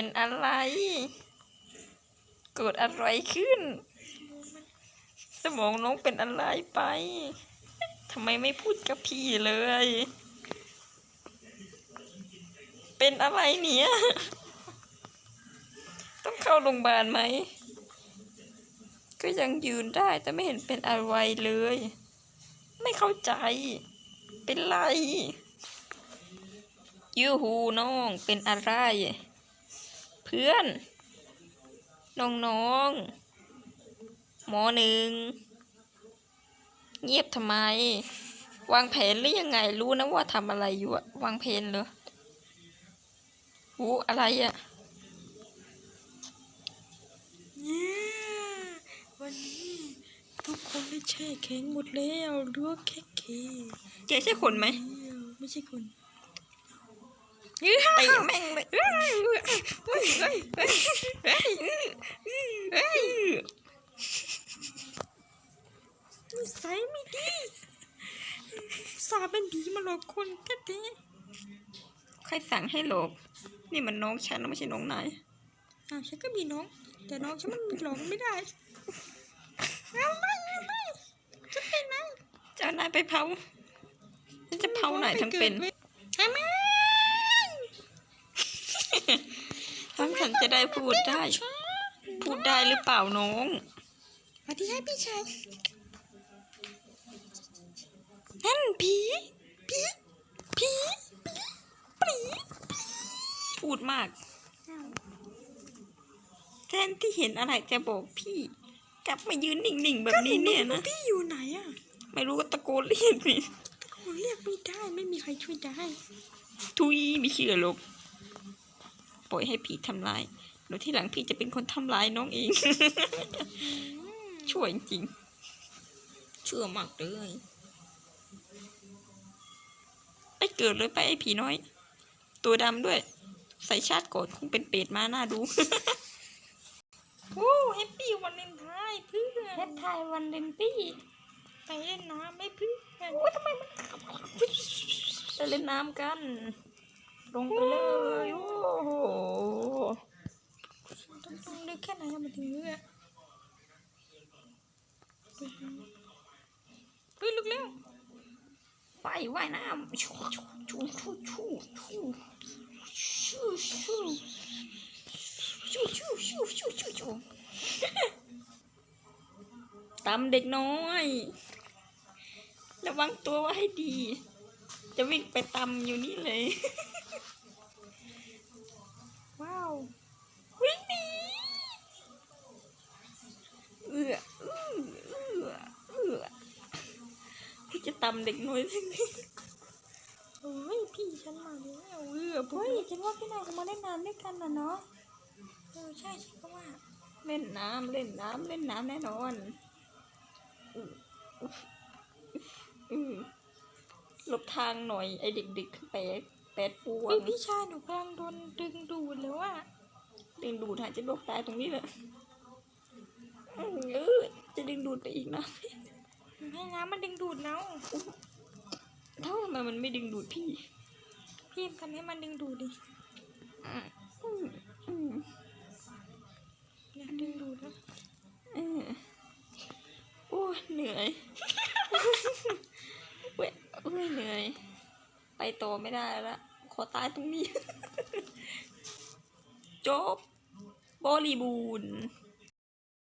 เป็นอะไร เกิดอะไรขึ้น สมองน้องเป็นอะไรไปทำไมไม่พูดกับพี่เลย เป็นอะไรเนี่ย ต้องเข้าโรงพยาบาลไหม ก็ยังยืนได้แต่ไม่เห็นเป็นอะไรเลย ไม่เข้าใจ เป็นไรยูหูน้องเป็นอะไร เพื่อนน้องๆหมอหนึ่ง เงียบทำไม วางแผนหรือยังไงรู้นะว่าทำอะไรอยู่อะวางแผนเหรอหูอะไรอะเนี่ยวันนี้ทุกคนได้แช่แข็งหมดแล้วเหลือแค่เคแกใช่คนไหมเดียวไม่ใช่คนเตะแม่งเลยเฮ้ยเฮ้ยเฮ้ยเฮ้ยเฮ้ยเฮ้ยนิสัยไม่ดีสาเป็นผีมาหลอกคนแท้ใครสั่งให้หลบนี่มันน้องฉันนะไม่ใช่น้องนายอ้าวฉันก็มีน้อง แต่น้องฉันมันหลอกไม่ได้เอาไม่เอาไม่จะไปไหนจ้านายไปเผาจะเผาไหนทั้งเป็นทำไม ทั้งฉันจะได้พูดได้ พูดได้หรือเปล่าน้องสวัสดีให้พี่ชายนั่นผีผีผีผีพูดมาก แทนที่เห็นอะไรจะบอกพี่ กลับมายืนนิ่งๆแบบนี้เนี่ยนะพี่อยู่ไหนอะ ไม่รู้ก็ตะโกนเรียกนี่ตะโกนเรียกไม่ได้ไม่มีใครช่วยได้ทุยไม่เชื่อหรอก ปล่อยให้ผีทำลายแล้วที่หลังพี่จะเป็นคนทำลายน้องเอง ช่วยจริงๆเชื่อมากเลยไปเกิดเลยไปไอ้ผีน้อย ตัวดำด้วย ใส่ชาติโกดคงเป็นเป็ดมาหน้าดูโอ้แฮปปี้วันเลนไทน์เพื่อนแฮปไทยวันเลนตี้ไปเล่นน้ำไหม่เพื่อนโอ้ยทำไมมันไปเล่นน้ำกัน ลงไปเลยโอ้โหต้องต้องลึกแค่ไหนมันถึงเลือกเฮ้ยลึกแล้วไปว่ายน้ำชูชูชูชูชูชูชูชูชูชูชูชูชูชูตำเด็กน้อย ระวังตัวไว้ให้ดี จะวิ่งไปตำอยู่นี่เลย ว้าว วิ่งหนีเอื้อเอื้อเอื้อเอื้อพี่จะตำเด็กน้อยสิโอ้ยพี่ฉันมาแล้วเออเฮ้ยฉันว่าพี่นายคงมาเล่นน้ำด้วยกันนะเนาะเออใช่ฉันก็ว่าเล่นน้ำเล่นน้ำเล่นน้ำแน่นอนอืออือหลบทางหน่อยไอเด็กๆแปดแปดปวเฮ้ยงพี่ชายหนูกำลังโดนดึงดูดเลยว่าดึงดูดหาจะโลกตายตรงนี้เลยอือเออจะดึงดูดไปอีกนะ ให้น้ำมันดึงดูดเราเท่าทำไมมันไม่ดึงดูดพี่ พี่ทำให้มันดึงดูดดิอืมอืมอืมเนี่ยดึงดูดแล้วออโอ้เหนื่อยเว้ยเว้เหนื่อย ไปต่อไม่ได้แล้วขอตายตรงนี้ จบบริบูรณ์